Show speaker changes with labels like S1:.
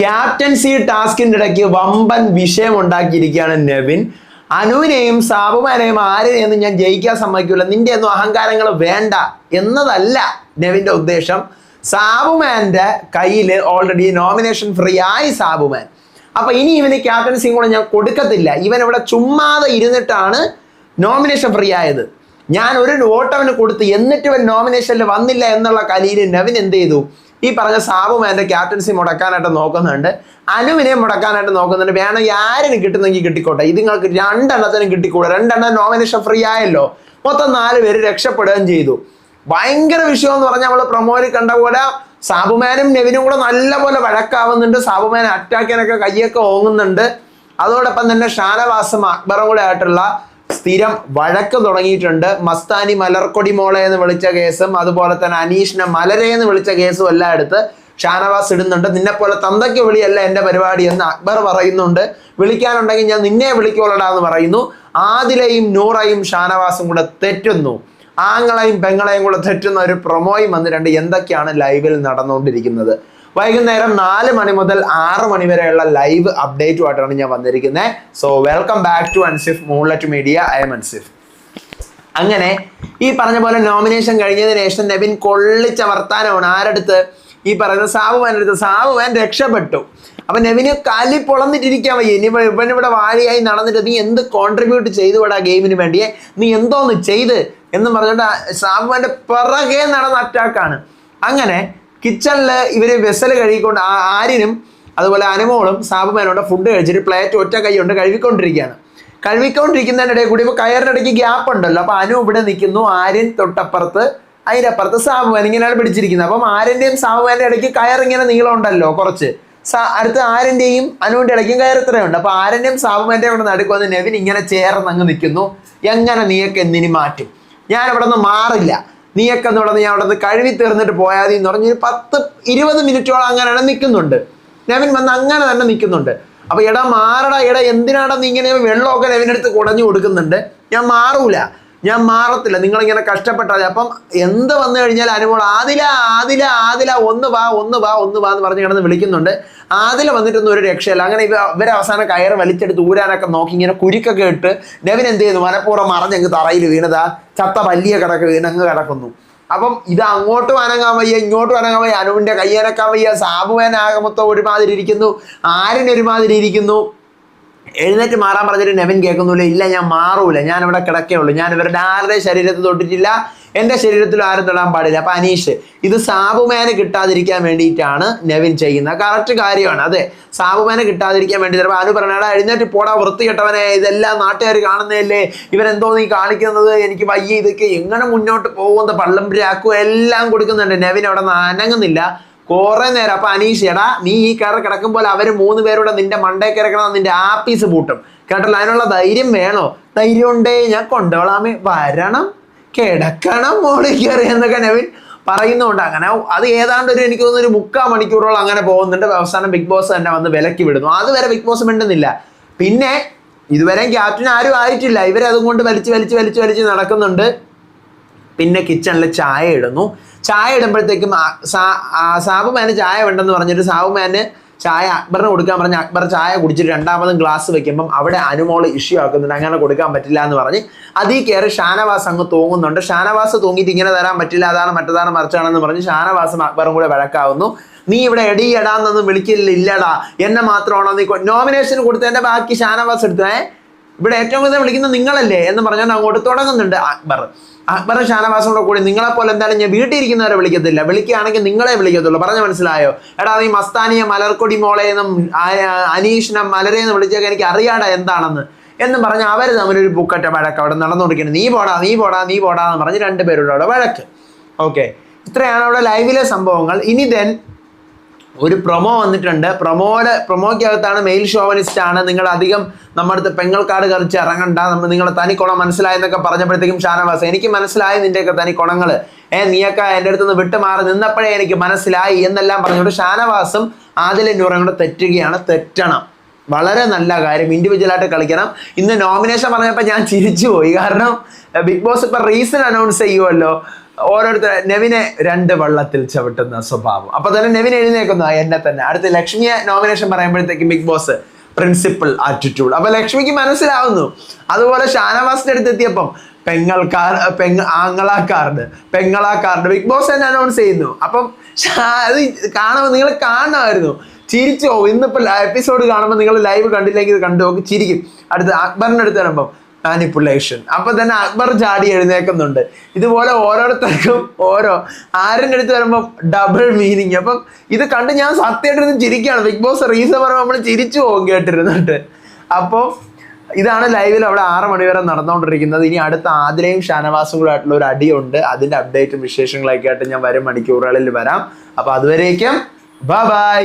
S1: Captaincy ടാസ്കിന്റെ ഇടയ്ക്ക് വമ്പൻ വിഷയം ഉണ്ടാക്കിയിരിക്കുകയാണ് നെവിൻ. അനുവിനെയും സാബുമാനെയും ആരെയൊന്നും ഞാൻ ജയിക്കാൻ സമ്മതിക്കില്ല നിന്റെ ഒന്നും അഹങ്കാരങ്ങൾ വേണ്ട എന്നതല്ല നെവിന്റെ ഉദ്ദേശം. സാബുമാന്റെ കയ്യിൽ ഓൾറെഡി നോമിനേഷൻ ഫ്രീ ആയി സാബുമാൻ. അപ്പൊ ഇനി ഇവന് ക്യാപ്റ്റൻസിയും കൂടെ ഞാൻ കൊടുക്കത്തില്ല. ഇവൻ ഇവിടെ ചുമ്മാതെ ഇരുന്നിട്ടാണ് നോമിനേഷൻ ഫ്രീ ആയത്. ഞാൻ ഒരു വോട്ട് അവന് കൊടുത്ത് എന്നിട്ട് ഇവൻ നോമിനേഷനിൽ വന്നില്ല എന്നുള്ള കലിയിൽ നവിൻ എന്ത് ചെയ്തു? ഈ പറഞ്ഞ സാബുമാന്റെ ക്യാപ്റ്റൻസി മുടക്കാനായിട്ട് നോക്കുന്നുണ്ട്. അനുവിനെ മുടക്കാനായിട്ട് നോക്കുന്നുണ്ട്. വേണമെങ്കിൽ ആരിന് കിട്ടുന്നെങ്കിൽ കിട്ടിക്കോട്ടെ. ഇത് നിങ്ങൾക്ക് രണ്ടെണ്ണത്തിനും കിട്ടിക്കൂടെ? രണ്ടെണ്ണം നോമിനേഷൻ ഫ്രീ ആയല്ലോ. മൊത്തം നാല് പേര് രക്ഷപ്പെടുകയും ചെയ്തു. ഭയങ്കര വിഷയം എന്ന് പറഞ്ഞാൽ നമ്മൾ പ്രൊമോയിൽ കണ്ട പോലെ സാബുമാനും നെവിനും കൂടെ നല്ലപോലെ വഴക്കാവുന്നുണ്ട്. സാബുമാൻ അറ്റാക്കിനൊക്കെ കയ്യൊക്കെ ഓങ്ങുന്നുണ്ട്. അതോടൊപ്പം തന്നെ ഷാനവാസും അക്ബറും കൂടെ ആയിട്ടുള്ള സ്ഥിരം വഴക്ക് തുടങ്ങിയിട്ടുണ്ട്. മസ്താനി മലർക്കൊടി മോളെ എന്ന് വിളിച്ച കേസും അതുപോലെ തന്നെ അനീഷിനെ മലരെ എന്ന് വിളിച്ച കേസും എല്ലാം എടുത്ത് ഷാനവാസ് ഇടുന്നുണ്ട്. നിന്നെ പോലെ തന്തയ്ക്ക് വിളിയല്ല എന്റെ പരിപാടി എന്ന് അക്ബർ പറയുന്നുണ്ട്. വിളിക്കാനുണ്ടെങ്കിൽ ഞാൻ നിന്നെ വിളിക്കോളടാ എന്ന് പറയുന്നു. ആദിലയും നൂറയും ഷാനവാസും കൂടെ തെറ്റുന്നു. ആങ്ങളെയും പെങ്ങളെയും കൂടെ തെറ്റുന്ന ഒരു പ്രൊമോയും വന്നിട്ടുണ്ട്. എന്തൊക്കെയാണ് ലൈവിൽ നടന്നുകൊണ്ടിരിക്കുന്നത്? വൈകുന്നേരം നാല് മണി മുതൽ ആറ് മണി വരെയുള്ള ലൈവ് അപ്ഡേറ്റുമായിട്ടാണ് ഞാൻ വന്നിരിക്കുന്നത് so welcome back to Ansif moonlight media I am Ansif അങ്ങനെ ഈ പറഞ്ഞ പോലെ നോമിനേഷൻ കഴിഞ്ഞതിന് ശേഷം നെബിൻ കൊള്ളിച്ച വർത്താനമാണ്. ആരടുത്ത്? ഈ പറയുന്ന സാബുമാന്റെ എടുത്ത് സാബുമാൻ രക്ഷപ്പെട്ടു. അപ്പൊ നെവിന് കലി പൊളന്നിട്ടിരിക്കാൻ വയ്യ ഇനി ഇവൻ ഇവിടെ വാഴിയായി നടന്നിട്ട് നീ എന്ത് കോൺട്രിബ്യൂട്ട് ചെയ്തു വിടാ ഗെയിമിന് വേണ്ടിയേ? നീ എന്തോന്ന് ചെയ്ത്? എന്ന് പറഞ്ഞിട്ട് സാബുമാന്റെ പിറകെ നടന്ന അറ്റാക്കാണ് അങ്ങനെ കിച്ചണിൽ ഇവർ വെസൽ കഴുകിക്കൊണ്ട് ആര്യനും അതുപോലെ അനുമോളും സാബുമാനോട് ഫുഡ് കഴിച്ചിട്ട് പ്ലേറ്റ് ഒറ്റ കൈ കൊണ്ട് കഴുകിക്കൊണ്ടിരിക്കുകയാണ്. കഴുകിക്കൊണ്ടിരിക്കുന്നതിനിടയിൽ കൂടി ഇപ്പോൾ ഇടയ്ക്ക് ഗ്യാപ്പ് ഉണ്ടല്ലോ. അപ്പോൾ അനു ഇവിടെ നിൽക്കുന്നു ആര്യൻ തൊട്ടപ്പുറത്ത് അതിന്റെ അപ്പുറത്ത് സാബുമാൻ ഇങ്ങനെയാണ് പിടിച്ചിരിക്കുന്നത്. അപ്പം ആര്യന്റെയും സാബുമാന്റെ ഇടയ്ക്ക് കയർ ഇങ്ങനെ നീളം ഉണ്ടല്ലോ കുറച്ച്. സാ- അടുത്ത് ആര്യന്റെയും അനുവിന്റെ ഇടയ്ക്കും കയർ ഇത്രയുണ്ട്. അപ്പോൾ ആര്യന്റെയും സാബുമാന്റെയും കൂടെ നടുക്കുവന്ന് നെവിൻ ഇങ്ങനെ ചേർന്ന് അങ്ങ് നിൽക്കുന്നു. എങ്ങനെ നീയൊക്കെ എന്തിനു മാറ്റും? ഞാൻ ഇവിടെ നിന്ന് മാറില്ല. നീയൊക്കെ എന്ന് പറഞ്ഞ് ഞാൻ അവിടെ നിന്ന് കഴുകി തീർന്നിട്ട് പോയാൽ മതി എന്ന് പറഞ്ഞ് പത്ത് ഇരുപത് മിനിറ്റോളം അങ്ങനെ നിൽക്കുന്നുണ്ട്. നെവൻ വന്ന് അങ്ങനെ തന്നെ നിൽക്കുന്നുണ്ട്. അപ്പൊ എടാ മാറടാ എടാ എന്തിനാടാ നീ ഇങ്ങനെ വെള്ളമൊക്കെ നെവിനെടുത്ത് കുടഞ്ഞു കൊടുക്കുന്നുണ്ട്? ഞാൻ മാറൂല. ഞാൻ മാറത്തില്ല. നിങ്ങളിങ്ങനെ കഷ്ടപ്പെട്ടാൽ അപ്പം എന്ത് വന്നു കഴിഞ്ഞാൽ അനുമോൾ ആദില ആദില ആദില ഒന്ന് വാ ഒന്ന് വാ ഒന്ന് വാ എന്ന് പറഞ്ഞ് കിടന്ന് വിളിക്കുന്നുണ്ട്. ആദില വന്നിട്ടൊന്നും ഒരു രക്ഷയില്ല. അങ്ങനെ ഇവ ഇവരെ അവസാനം കയറ് വലിച്ചെടുത്ത് ഊരാനൊക്കെ നോക്കി ഇങ്ങനെ കുരുക്കൊക്കെ ഇട്ട് നെവിൻ എന്ത് ചെയ്യുന്നു? മനഃപൂർവം മറഞ്ഞങ്ങ് തറയിൽ വീണതാ ചത്ത വലിയ കിടക്ക് വീണങ്ങ് കിടക്കുന്നു. അപ്പം ഇത് അങ്ങോട്ട് അനങ്ങാൻ വയ്യ ഇങ്ങോട്ട് അനങ്ങാൻ വയ്യ അനുവിന്റെ കയ്യനക്കാൻ വയ്യ മൊത്തം ഒരുമാതിരി ഇരിക്കുന്നു ആരിന് ഒരുമാതിരി ഇരിക്കുന്നു. എഴുന്നേറ്റ് മാറാൻ പറഞ്ഞിട്ട് നെവിൻ കേൾക്കുന്നില്ല ഇല്ല ഞാൻ മാറൂല ഞാൻ ഇവിടെ കിടക്കേ ഉള്ളൂ ഞാൻ ഇവരുടെ ആരുടെ ശരീരത്തിൽ തൊട്ടിട്ടില്ല എന്റെ ശരീരത്തിൽ ആരും തൊടാൻ പാടില്ല. അപ്പൊ അനീഷ് ഇത് സാബുമേനെ കിട്ടാതിരിക്കാൻ വേണ്ടിയിട്ടാണ് നെവിൻ ചെയ്യുന്നത്. കറക്റ്റ് കാര്യമാണ്. അതെ സാബുമേനെ കിട്ടാതിരിക്കാൻ വേണ്ടി ചിലപ്പോൾ അനു പറഞ്ഞാടാ എഴുന്നേറ്റ് പോടാ വൃത്തികെട്ടവനെ. ഇതെല്ലാം നാട്ടുകാർ കാണുന്നതല്ലേ? ഇവരെന്തോ നീ കാണിക്കുന്നത്? എനിക്ക് വയ്യ ഇതൊക്കെ എങ്ങനെ മുന്നോട്ട് പോകുന്ന പള്ളം രാക്കും എല്ലാം കൊടുക്കുന്നുണ്ട്. നെവിൻ അവിടെ അനങ്ങുന്നില്ല. കുറെ നേരം. അപ്പൊ അനീഷ് എടാ നീ ഈ കയറി കിടക്കുമ്പോൾ അവർ മൂന്ന് പേരോടെ നിന്റെ മണ്ടേ കിടക്കണം നിന്റെ ആപ്പീസ് പൂട്ടും. കേട്ടല്ലോ? അതിനുള്ള ധൈര്യം വേണോ? ധൈര്യം ഉണ്ടേ ഞാൻ കൊണ്ടോളാമേ വരണം. കിടക്കണം മോളിൽ കയറി എന്നൊക്കെ നവീൻ പറയുന്നുണ്ട്. അങ്ങനെ അത് ഏതാണ്ട് ഒരു എനിക്ക് തോന്നുന്നു ഒരു മുക്കാ മണിക്കൂറോളം അങ്ങനെ പോകുന്നുണ്ട്. അവസാനം ബിഗ് ബോസ് തന്നെ വന്ന് വിലക്കി വിടുന്നു. അതുവരെ ബിഗ് ബോസ് മിണ്ടുന്നില്ല. പിന്നെ ഇതുവരെ ക്യാപ്റ്റൻ ആരും ആയിട്ടില്ല. ഇവരതും കൊണ്ട് വലിച്ച് വലിച്ച് വലിച്ച് വലിച്ച് നടക്കുന്നുണ്ട്. പിന്നെ കിച്ചണിൽ ചായ ഇടുന്നു. ചായ ഇടുമ്പോഴത്തേക്കും സാബുമാന് ചായ വേണ്ടെന്ന് പറഞ്ഞിട്ട് സാബുമാന് ചായ അക്ബറിന് കൊടുക്കാൻ പറഞ്ഞ് അക്ബർ ചായ കുടിച്ചിട്ട് രണ്ടാമതും ഗ്ലാസ് വെക്കുമ്പം അവിടെ അനുമോൾ ഇഷ്യൂ ആക്കുന്നുണ്ട്. അങ്ങനെ കൊടുക്കാൻ പറ്റില്ല എന്ന് പറഞ്ഞ് അതിൽ കയറി ഷാനവാസ് അങ്ങ് തൂങ്ങുന്നുണ്ട്. ഷാനവാസ് തൂങ്ങിയിട്ട് ഇങ്ങനെ തരാൻ പറ്റില്ല അതാണ് മറ്റതാണ് മറിച്ചാണെന്ന് പറഞ്ഞ് ഷാനവാസും അക്ബറും കൂടെ വഴക്കാവുന്നു. നീ ഇവിടെ എടി എടാന്നൊന്നും വിളിക്കില്ല ഇല്ലടാ എന്നെ മാത്രമാണോ നീ നോമിനേഷൻ കൊടുത്തതിന്റെ ബാക്കി ഷാനവാസ് എടുത്തേ. ഇവിടെ ഏറ്റവും കൂടുതൽ വിളിക്കുന്നത് നിങ്ങളല്ലേ എന്ന് പറഞ്ഞാൽ അങ്ങോട്ട് തുടങ്ങുന്നുണ്ട്. അക്ബർ. അക്ബർ ഷാനവാസോടെ കൂടി നിങ്ങളെപ്പോലെ എന്തായാലും ഞാൻ വീട്ടിൽ ഇരിക്കുന്നവരെ വിളിക്കത്തില്ല. വിളിക്കുകയാണെങ്കിൽ നിങ്ങളെ വിളിക്കത്തുള്ളൂ. പറഞ്ഞു മനസ്സിലായോ? എടാ നീ മസ്താനിയെ മലർക്കൊടി മോളെന്നും അനീഷിനെ മലരെന്ന് വിളിച്ചൊക്കെ എനിക്ക് അറിയാടാ എന്താണെന്ന്. എന്ന് പറഞ്ഞ് അവർ തമ്മിലൊരു ബുക്കറ്റ വഴക്ക് അവിടെ നടന്നുകൊണ്ടിരിക്കുന്നത് നീ പോടാ നീ പോടാ നീ പോടാ എന്ന് പറഞ്ഞ് രണ്ടുപേരുടെ അവിടെ വഴക്ക്. ഓക്കെ ഇത്രയാണ് അവിടെ ലൈവിലെ സംഭവങ്ങൾ. ഇനി ദെൻ ഒരു പ്രൊമോ വന്നിട്ടുണ്ട്. പ്രൊമോയുടെ പ്രൊമോയ്ക്കകത്താണ് മെയിൽ ഷോവനിസ്റ്റ് ആണ്. നിങ്ങൾ അധികം നമ്മുടെ പെങ്ങൾക്കാട് കറിച്ച് ഇറങ്ങണ്ട. നമ്മൾ നിങ്ങളെ തനി കുണം മനസ്സിലായെന്നൊക്കെ പറഞ്ഞപ്പോഴത്തേക്കും ഷാനവാസ് എനിക്ക് മനസ്സിലായി നിന്റെയൊക്കെ തനി കുണങ്ങൾ ഏ നീയൊക്കെ എന്റെ അടുത്ത് നിന്ന് വിട്ടുമാറി നിന്നപ്പോഴേ എനിക്ക് മനസ്സിലായി എന്നെല്ലാം പറഞ്ഞുകൊണ്ട് ഷാനവാസും ആദിലെ നൂറും കൂടെ തെറ്റുകയാണ്. തെറ്റണം. വളരെ നല്ല കാര്യം. ഇൻഡിവിജ്വൽ ആയിട്ട് കളിക്കണം. ഇന്ന് നോമിനേഷൻ പറഞ്ഞപ്പോൾ ഞാൻ ചിരിച്ചു പോയി. കാരണം ബിഗ് ബോസ് ഇപ്പൊ റീസൺ അനൗൺസ് ചെയ്യുമല്ലോ ഓരോരുത്തർ നെവിനെ രണ്ട് വള്ളത്തിൽ ചവിട്ടുന്ന സ്വഭാവം. അപ്പൊ തന്നെ നെവിൻ എഴുന്നേക്കുന്നു. എന്നെ തന്നെ. അടുത്ത ലക്ഷ്മിയെ നോമിനേഷൻ പറയുമ്പോഴത്തേക്കും ബിഗ് ബോസ് പ്രിൻസിപ്പൽ ആറ്റിറ്റ്യൂഡ് അപ്പൊ ലക്ഷ്മിക്ക് മനസ്സിലാവുന്നു. അതുപോലെ ഷാനവാസിന്റെ അടുത്ത് എത്തിയപ്പം പെങ്ങൾക്കാർ പെങ്ങ ആങ്ങളാക്കാർഡ് പെങ്ങളാക്കാർഡ് ബിഗ് ബോസ് തന്നെ അനൗൺസ് ചെയ്യുന്നു. അപ്പം അത് കാണുമ്പോൾ നിങ്ങൾ കാണണമായിരുന്നു ചിരിച്ചു? പോകും ഇന്നിപ്പോ എപ്പിസോഡ് കാണുമ്പോൾ നിങ്ങൾ ലൈവ് കണ്ടില്ലെങ്കിൽ കണ്ടു നോക്കി ചിരിക്കും. അടുത്ത് അക്ബറിന്റെ അടുത്ത് വരുമ്പം മാനിപ്പുലേഷൻ അപ്പൊ തന്നെ അക്ബർ ചാടി എഴുന്നേക്കുന്നുണ്ട്. ഇതുപോലെ ഓരോരുത്തർക്കും ഓരോ ആരുടെ അടുത്ത് വരുമ്പോൾ ഡബിൾ മീനിങ് അപ്പം ഇത് കണ്ട് ഞാൻ സത്യമായിട്ടിരുന്ന് ചിരിക്കുകയാണ്. ബിഗ് ബോസ് റീസൺ പറയുമ്പോൾ നമ്മൾ ചിരിച്ചു പോകും കേട്ടിരുന്നിട്ട്. അപ്പോൾ ഇതാണ് ലൈവിൽ അവിടെ ആറ് മണി വരെ നടന്നുകൊണ്ടിരിക്കുന്നത്. ഇനി അടുത്ത ആതിരയും ഷാനവാസും കൂടെ ആയിട്ടുള്ള ഒരു അടിയുണ്ട്. അതിന്റെ അപ്ഡേറ്റും വിശേഷങ്ങളൊക്കെ ആയിട്ട് ഞാൻ വരും മണിക്കൂറുകളിൽ വരാം. അപ്പൊ അതുവരേക്കും ബൈ ബൈ